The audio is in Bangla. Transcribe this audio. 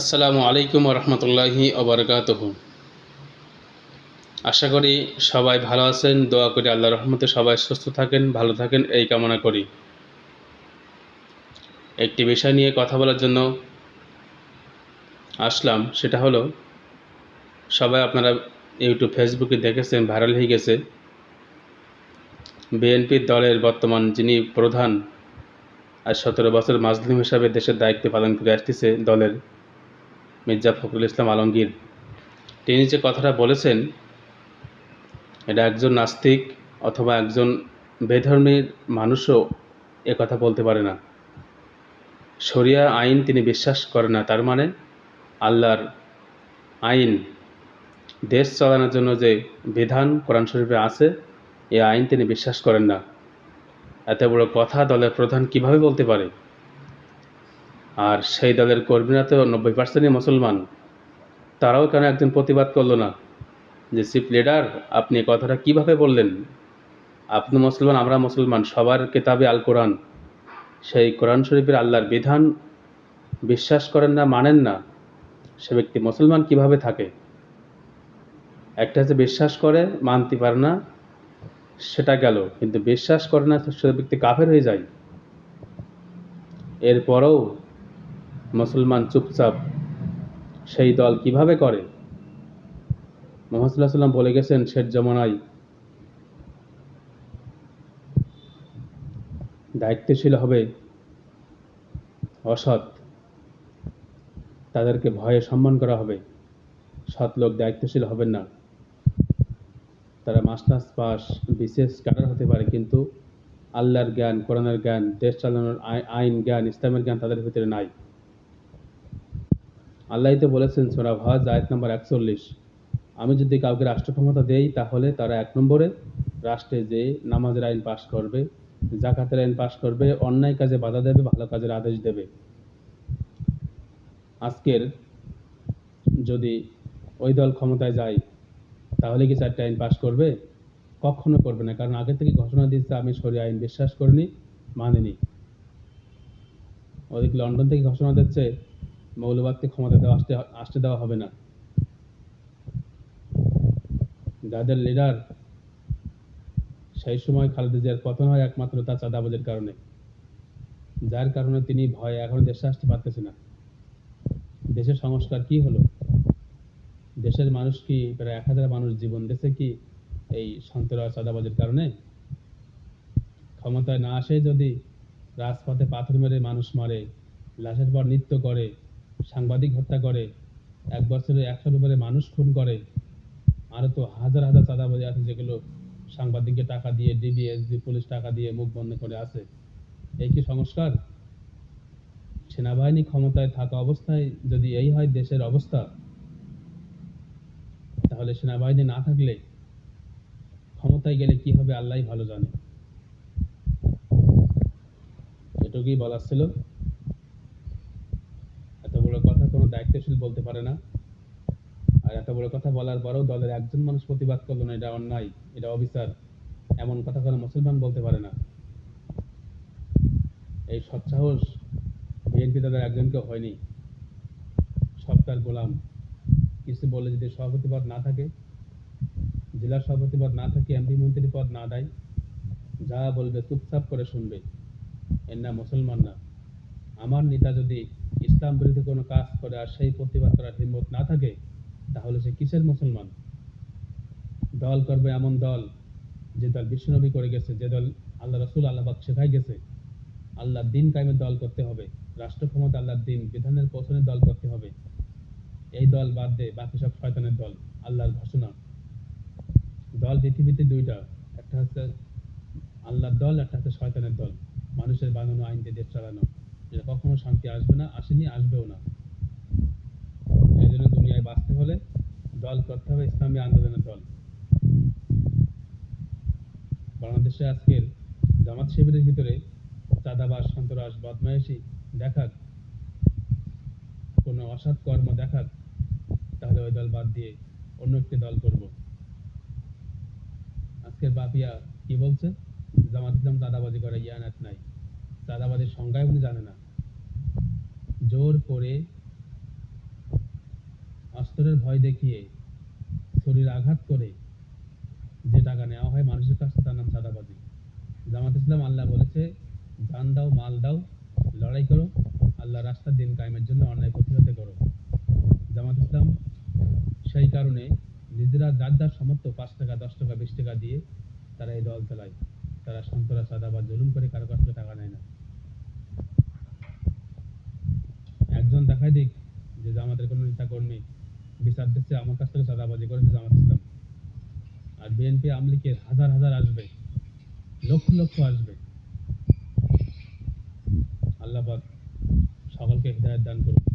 আসসালামু আলাইকুম রহমতুল্লাহি অবরকাত আশা করি সবাই ভালো আছেন, দোয়া করি আল্লাহ রহমতে সবাই সুস্থ থাকেন, ভালো থাকেন, এই কামনা করি। একটি বিষয় নিয়ে কথা বলার জন্য আসলাম, সেটা হলো, সবাই আপনারা ইউটিউব, ফেসবুকে দেখেছেন, ভাইরাল হয়ে গেছে। বিএনপির দলের বর্তমান যিনি প্রধান আর সতেরো বছর মাজলুম হিসাবে দেশের দায়িত্ব পালন করে আসতেছে দলের। মির্জা ফখরুল ইসলাম আলমগীর। তিনি যে কথাটা বলেছেন, এটা একজন নাস্তিক অথবা একজন বেধর্মীর মানুষও এ কথা বলতে পারে না। শরিয়া আইন তিনি বিশ্বাস করেন না, তার মানে আল্লাহর আইন দেশ চালানোর জন্য যে বিধান কোরআন শরীফে আছে এই আইন তিনি বিশ্বাস করেন না। এত বড় কথা দলের প্রধান কীভাবে বলতে পারে? আর সেই দলের কর্মীরা তো নব্বই পার্সেন্টই মুসলমান। তারাও কেন একজন প্রতিবাদ করল না? যে চিফ লিডার, আপনি কথাটা কীভাবে বললেন? আপনি মুসলমান, আমরা মুসলমান, সবার কেতাবে আল কোরআন। সেই কোরআন শরীফের আল্লাহর বিধান বিশ্বাস করেন না, মানেন না। সে ব্যক্তি মুসলমান কীভাবে থাকে? একটা যে বিশ্বাস করে, মানতে পারে না, সেটা গেল। কিন্তু বিশ্বাস করে না, সে ব্যক্তি কাফের হয়ে যায়। এরপরও মুসলমান চুপচাপ সেই দল কীভাবে করে? মোহাম্মদ সাল্লাহ সাল্লাম বলে গেছেন শেষ জমানায় দায়িত্বশীল হবে, অসৎ তাদেরকে ভয়ে সম্মান করা হবে, সৎ লোক দায়িত্বশীল হবেন না। তারা মাস্টার্স পাস বিশেষ ক্যাডার হতে পারে, কিন্তু আল্লাহর জ্ঞান, কোরআনের জ্ঞান, দেশ চালানোর আইন, জ্ঞান, ইসলামের জ্ঞান তাদের ভিতরে নাই। আল্লাহ বলেছেন সোরা ভাজ, আয়াত নম্বর একচল্লিশ। আমি যদি কাউকে রাষ্ট্র ক্ষমতা দেই, তাহলে তারা এক নম্বরে রাষ্ট্রে যে নামাজের আইন পাশ করবে, জাকাতের আইন পাশ করবে, অন্যায় কাজে বাধা দেবে, ভালো কাজের আদেশ দেবে। আজকের যদি ওই দল ক্ষমতায় যায়, তাহলে কি চারটে আইন পাশ করবে? কখনো করবে না, কারণ আগে থেকে ঘোষণা দিচ্ছে আমি সরি আইন বিশ্বাস করিনি, মানিনি। ওদিকে লন্ডন থেকে ঘোষণা দিচ্ছে মৌলবাদকে ক্ষমতা দেওয়া, আসতে আসতে দেওয়া হবে না। যাদের লিডার সেই সময় খালেদা জিয়ার পতন হয় একমাত্র তার চাঁদাবাজের কারণে। যার কারণে তিনি ভয়ে এখন দেশে আসতে পারতেছে না। দেশের সংস্কার কি হলো? দেশের মানুষ কি প্রায় এক হাজার মানুষ জীবন দেশে কি এই সন্তরা চাঁদাবাজের কারণে? ক্ষমতায় না আসে যদি রাজপথে পাথর মেরে মানুষ মারে, লাশের পর নৃত্য করে সাংবাদিক হত্যা করে, এক বছরে একশোর উপরে মানুষ খুন করে। আরও তো হাজার হাজার চাঁদাবাজি আছে যেগুলো সাংবাদিককে টাকা দিয়ে ডিবি এসবি পুলিশ টাকা দিয়ে মুখ বন্ধ করে আছে। এই কি সংস্কার? সেনাবাহিনী ক্ষমতায় থাকা অবস্থায় যদি এই হয় দেশের অবস্থা, তাহলে সেনাবাহিনী না থাকলে ক্ষমতায় গেলে কি হবে আল্লাহ ভালো জানে। এটুকুই বলার ছিল এত বড় কথা কোনো দায়িত্বশীল বলতে পারে না। আর এত বড় কথা বলার পরেও দলের একজন মানুষ প্রতিবাদ করল না, এটা অন্যায়, এটা অবিচার। এমন কথা কোনো মুসলমান বলতে পারে না। এই সৎসাহস বিএনপি তাদের একজনকে হয়নি। সব তার গোলাম। কিছু বলে যদি সভাপতি পদ না থাকে, জেলা সভাপতি পদ না থাকে, এমপি মন্ত্রী পদ না দেয়, যা বলবে চুপচাপ করে শুনবে। এর নাম মুসলমান না। আমার নেতা যদি ইসলাম বিরোধী কোনো কাজ করে আর সেই প্রতিবাদ করার হিম্মত না থাকে, তাহলে সে কিসের মুসলমান? দল করবে এমন দল যে দল বিশ্বনবী করে গেছে, যে দল আল্লাহ রসুল আল্লাহবাক শেখাই গেছে। আল্লাহ দিন কায়েমের দল করতে হবে। রাষ্ট্র ক্ষমতা আল্লাহর দিন, বিধানের পৌঁছনের দল করতে হবে। এই দল বাদ দে, বাকি সব শয়তানের দল, আল্লাহর ঘোষণা। দল পৃথিবীতে দুইটা, একটা হচ্ছে আল্লাহর দল, একটা হচ্ছে শয়তানের দল। মানুষের বানানো, আইন দিয়ে দেশ চালানো। যেটা কখনো শান্তি আসবে না, আসেনি, আসবেও না। এই জন্য দুনিয়ায় বাঁচতে হলে দল করতে হবে, ইসলামী আন্দোলনের দল। বাংলাদেশে আজকের জামাত শিবিরের ভিতরে চাঁদাবাস সন্ত্রাস, বদমাইশি দেখাক, কোনো অসৎ কর্ম দেখাক, তাহলে ওই দল বাদ দিয়ে অন্য একটি দল করব। আজকের বাপিয়া কি বলছে? জামাত ইসলাম চাঁদাবাজি করে ইয়ানাত নাই। চাঁদাবাজির সংজ্ঞায় উনি জানে না। জোর করে অস্ত্রের ভয় দেখিয়ে শরীর আঘাত করে যে টাকা নেওয়া হয় মানুষের কাছে, তার নাম চাঁদাবাজি। জামাত ইসলাম আল্লাহ বলেছে, জান দাও, মাল দাও, লড়াই করো, আল্লাহ রাস্তার দিন কায়েমের জন্য অন্যায় প্রতিহত করো। জামাত ইসলাম সেই কারণে নিজেরা যার যার সামর্থ্য পাঁচ টাকা, দশ টাকা, বিশ টাকা দিয়ে তারা এই দল চালায়। তারা সন্ত্রাস চাঁদাবাজ জুলুম করে কারও কাছ থেকে টাকা নেয় না একজন দেখাই দিক যে জামাতের কোনো নেতা কর্মী বিচার দিচ্ছে আমার কাছ থেকে চাঁদাবাজি করেছে জামাত ইসলাম। আর বিএনপি আমলিকের হাজার হাজার আসবে, লক্ষ লক্ষ আসবে। আল্লাহবাদ সকলকে হৃদায়ত দান করুন